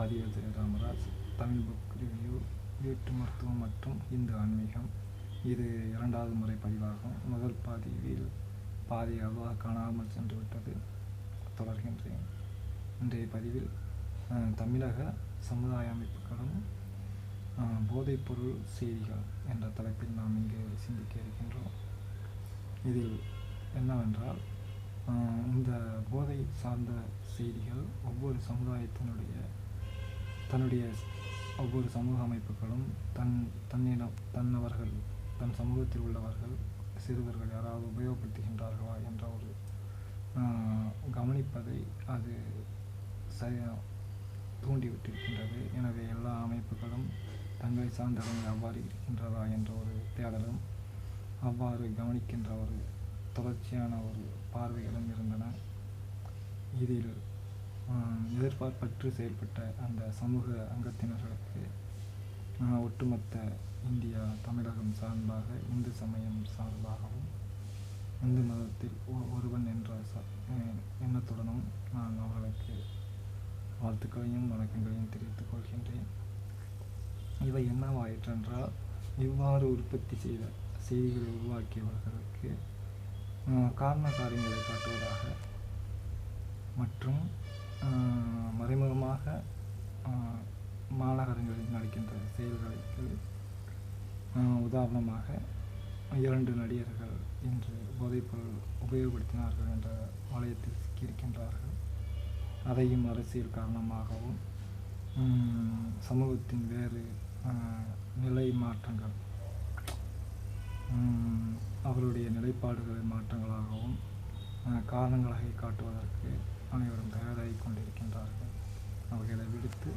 பதிவு Ramaraj Tamil book review வீட்டு மருத்துவம் மற்றும் இந்து ஆன்மீகம். இது இரண்டாவது முறை பதிவாகும். முதல் பதிவில் பாதி அவ்வா காணாமல் சென்று விட்டது தொடர்கின்றேன். இன்றைய பதிவில் தமிழக சமுதாய அமைப்புகளும் போதைப்பொருள் செய்திகள் என்ற தலைப்பில் நாம் இங்கே சிந்திக்க இருக்கின்றோம். இதில் என்னவென்றால் இந்த போதை சார்ந்த செய்திகள் ஒவ்வொரு சமுதாயத்தினுடைய தன்னுடைய ஒவ்வொரு சமூக அமைப்புகளும் தன் தன்னிடம் தன்னவர்கள் தன் சமூகத்தில் உள்ளவர்கள் சிறுவர்கள் யாராவது உபயோகப்படுத்துகின்றார்களா என்ற ஒரு கவனிப்பதை அது சரி தூண்டிவிட்டிருக்கின்றது. எனவே எல்லா அமைப்புகளும் தங்களை சார்ந்தவங்க அவ்வாறு இருக்கின்றதா என்ற ஒரு தேடலும் அவ்வாறு கவனிக்கின்ற ஒரு தொடர்ச்சியான ஒரு பார்வைகளும் இருந்தன. இதில் எதிர்பார்ப்பற்று செயல்பட்ட அந்த சமூக அங்கத்தினர்களுக்கு ஒட்டுமொத்த இந்தியா தமிழகம் சார்பாக இந்து சமயம் சார்பாகவும் இந்து மதத்தில் ஒ- ஒருவன் என்ற ச- எண்ணத்துடனும் நான் அவர்களுக்கு வாழ்த்துக்களையும் வணக்கங்களையும் தெரிவித்துக் கொள்கின்றேன். இவை என்னவாயிற்றென்றால் இவ்வாறு உற்பத்தி செய்த செய்திகளை உருவாக்கியவர்களுக்கு காரண காரியங்களை காட்டுவதாக மற்றும் மறைமுகமாக மாநகரங்களில் நடக்கின்ற செயல்களுக்கு உதாரணமாக இரண்டு நடிகர்கள் இன்று போதைப்பொருள் உபயோகப்படுத்தினார்கள் என்ற வளையத்தில் சிக்கியிருக்கின்றார்கள். அதையும் அரசியல் காரணமாகவும் சமூகத்தின் வேறு நிலை மாற்றங்கள் அவருடைய நிலைப்பாடுகளின் மாற்றங்களாகவும் காரணங்களாக காட்டுவதற்கு அனைவரும் தயாராகி கொண்டிருக்கின்றார்கள் அவர்களை விடுத்து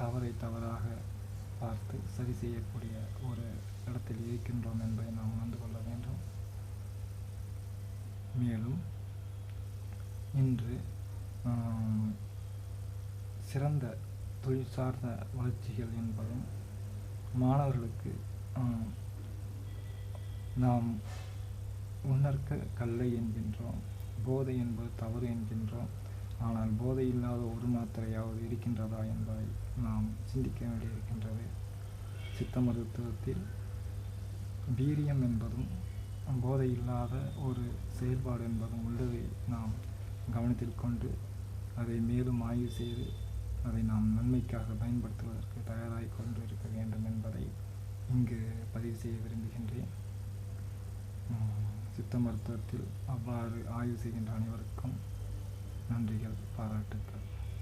தவறை தவறாக பார்த்து சரி செய்யக்கூடிய ஒரு இடத்தில் இருக்கின்றோம் என்பதை நாம் உணர்ந்து கொள்ள வேண்டும். மேலும் இன்று சிறந்த தொழில் சார்ந்த வளர்ச்சிகள் என்பதும் மாணவர்களுக்கு நாம் உணர்க்க கல்லை என்கின்றோம். போதை என்பது தவறு என்கின்றோம். ஆனால் போதை இல்லாத ஒரு மாத்திரையாவது இருக்கின்றதா என்பதை நாம் சிந்திக்க வேண்டியிருக்கின்றது. சித்த மருத்துவத்தில் வீரியம் என்பதும் போதை இல்லாத ஒரு செயல்பாடு என்பதும் உள்ளதை நாம் கவனத்தில் கொண்டு அதை மேலும் ஆய்வு செய்து அதை நாம் நன்மைக்காக பயன்படுத்துவதற்கு தயாராக கொண்டு இருக்க வேண்டும் என்பதை இங்கு பதிவு செய்ய விரும்புகின்றேன். சித்த மருத்துவத்தில் அவ்வாறு ஆய்வு செய்கின்ற அனைவருக்கும் நன்றிகள் பாராட்டுக்கள்.